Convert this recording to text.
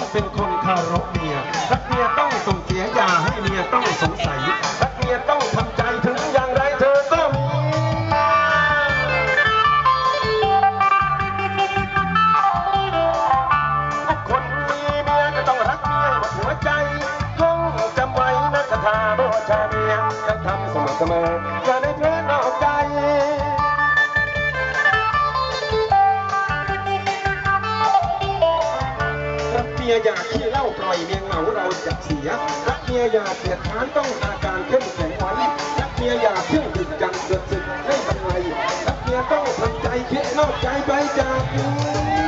ต้องเป็นคนคารพเมียรักเมียต้องส่งเสียยาให้เมียต้องสงสัยรักเมียต้องทำใจถึงอย่างไรเธอต้องทุกคนมีเมียก็ต้องรักเมียหมดหัวใจท่องจำไว้นะคาถาโบชาเมียองทำเสมอเสมออย่าได้เพ้น้อง เมียอย่าขี้เล่าปล่อยเมียเหงาเราจะเสียรักเมียอย่าเสียดทานต้องอาการเข้มแข็งไว้รักเมียอย่าเพื่องดึกจังเกิดสึกให้ทำไรรักเมียต้องทำใจเข้ดนอกใจไปจากนี้